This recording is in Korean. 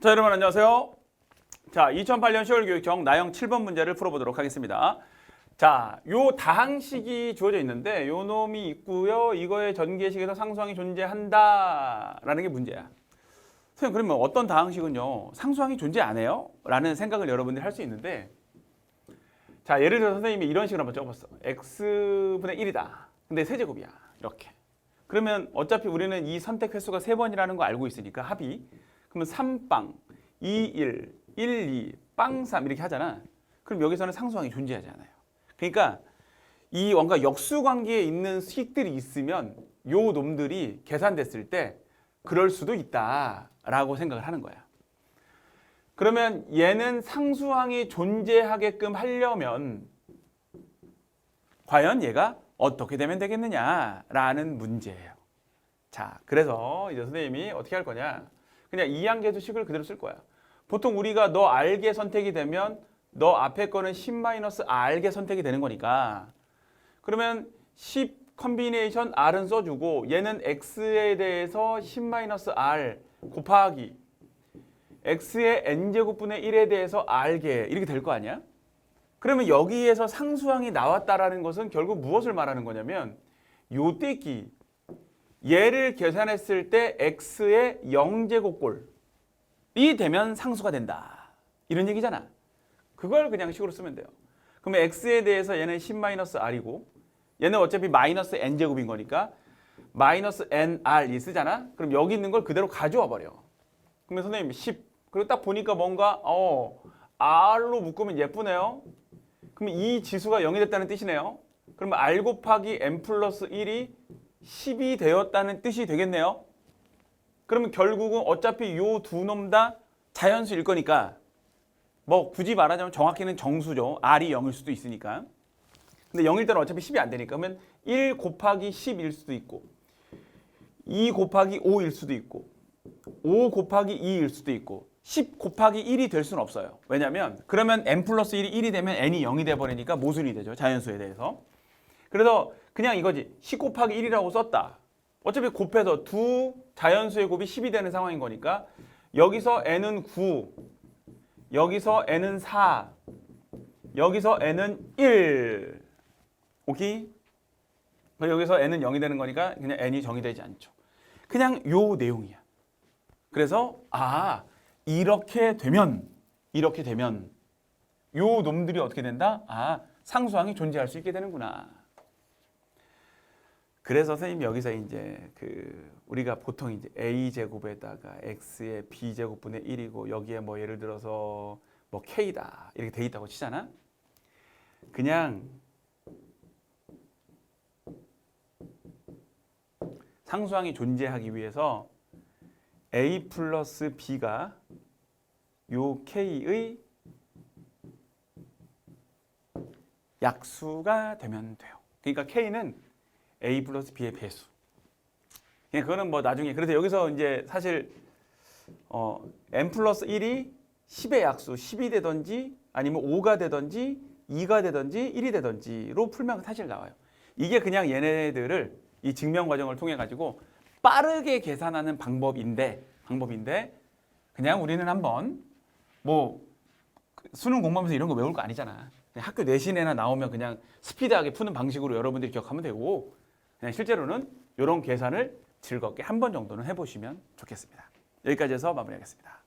자, 여러분 안녕하세요. 자, 2008년 10월 교육청 나형 7번 문제를 풀어보도록 하겠습니다. 자, 요 다항식이 주어져 있는데 요 놈이 있고요. 이거의 전개식에서 상수항이 존재한다라는 게 문제야. 선생님 그러면 어떤 다항식은요 상수항이 존재 안 해요? 라는 생각을 여러분들이 할 수 있는데 자 예를 들어 선생님이 이런 식으로 한번 적어봤어 x분의 1이다 근데 세제곱이야 이렇게 그러면 어차피 우리는 이 선택 횟수가 세 번이라는 거 알고 있으니까 합이 그러면 3빵 2, 1, 1, 2, 빵 3 이렇게 하잖아 그럼 여기서는 상수항이 존재하지 않아요 그러니까 이 뭔가 역수 관계에 있는 수익들이 있으면 요 놈들이 계산됐을 때 그럴 수도 있다라고 생각을 하는 거야. 그러면 얘는 상수항이 존재하게끔 하려면 과연 얘가 어떻게 되면 되겠느냐라는 문제예요. 자, 그래서 이제 선생님이 어떻게 할 거냐? 그냥 이항계수식을 그대로 쓸 거야. 보통 우리가 너 알게 선택이 되면 너 앞에 거는 10-r게 선택이 되는 거니까 그러면 10 컨비네이션 r은 써주고 얘는 x에 대해서 10-r 곱하기 x의 n제곱분의 1에 대해서 r개 이렇게 될 거 아니야? 그러면 여기에서 상수항이 나왔다라는 것은 결국 무엇을 말하는 거냐면 요 떼기 얘를 계산했을 때 x의 0제곱꼴이 되면 상수가 된다. 이런 얘기잖아. 그걸 그냥 식으로 쓰면 돼요. 그러면 x에 대해서 얘는 10-r이고 얘는 어차피 마이너스 n제곱인 거니까 마이너스 nr이 쓰잖아? 그럼 여기 있는 걸 그대로 가져와 버려. 그러면 선생님 10 그리고 딱 보니까 뭔가 어 r로 묶으면 예쁘네요. 그러면 이 지수가 0이 됐다는 뜻이네요. 그러면 r 곱하기 n 플러스 1이 10이 되었다는 뜻이 되겠네요 그러면 결국은 어차피 요 두 놈 다 자연수일 거니까 뭐 굳이 말하자면 정확히는 정수죠 r이 0일 수도 있으니까 근데 0일 때는 어차피 10이 안 되니까 그러면 1 곱하기 10일 수도 있고 2 곱하기 5일 수도 있고 5 곱하기 2일 수도 있고 10 곱하기 1이 될 수는 없어요. 왜냐면 그러면 n 플러스 1이 1이 되면 n이 0이 돼버리니까 모순이 되죠. 자연수에 대해서. 그래서 그냥 이거지. 10 곱하기 1이라고 썼다. 어차피 곱해서 두 자연수의 곱이 10이 되는 상황인 거니까 여기서 n은 9, 여기서 n은 4, 여기서 n은 1. 오케이? 여기서 n은 0이 되는 거니까 그냥 n이 정의되지 않죠. 그냥 요 내용이야. 그래서 아 이렇게 되면 이렇게 되면 요 놈들이 어떻게 된다? 아 상수항이 존재할 수 있게 되는구나. 그래서 선생님 여기서 이제 그 우리가 보통 이제 a 제곱에다가 x의 b 제곱분의 1이고 여기에 뭐 예를 들어서 뭐 k다 이렇게 돼 있다고 치잖아. 그냥 상수항이 존재하기 위해서 a 플러스 b가 요 k의 약수가 되면 돼요. 그러니까 k는 a 플러스 b의 배수. 그냥 그거는 뭐 나중에 그래서 여기서 이제 사실 어, n 플러스 1이 10의 약수 10이 되든지 아니면 5가 되든지 2가 되든지 1이 되든지로 풀면 사실 나와요. 이게 그냥 얘네들을 이 증명 과정을 통해 가지고 빠르게 계산하는 방법인데 방법인데 그냥 우리는 한번 뭐 수능 공부하면서 이런 거 외울 거 아니잖아. 학교 내신에나 나오면 그냥 스피드하게 푸는 방식으로 여러분들이 기억하면 되고 그냥 실제로는 이런 계산을 즐겁게 한 번 정도는 해보시면 좋겠습니다. 여기까지 해서 마무리하겠습니다.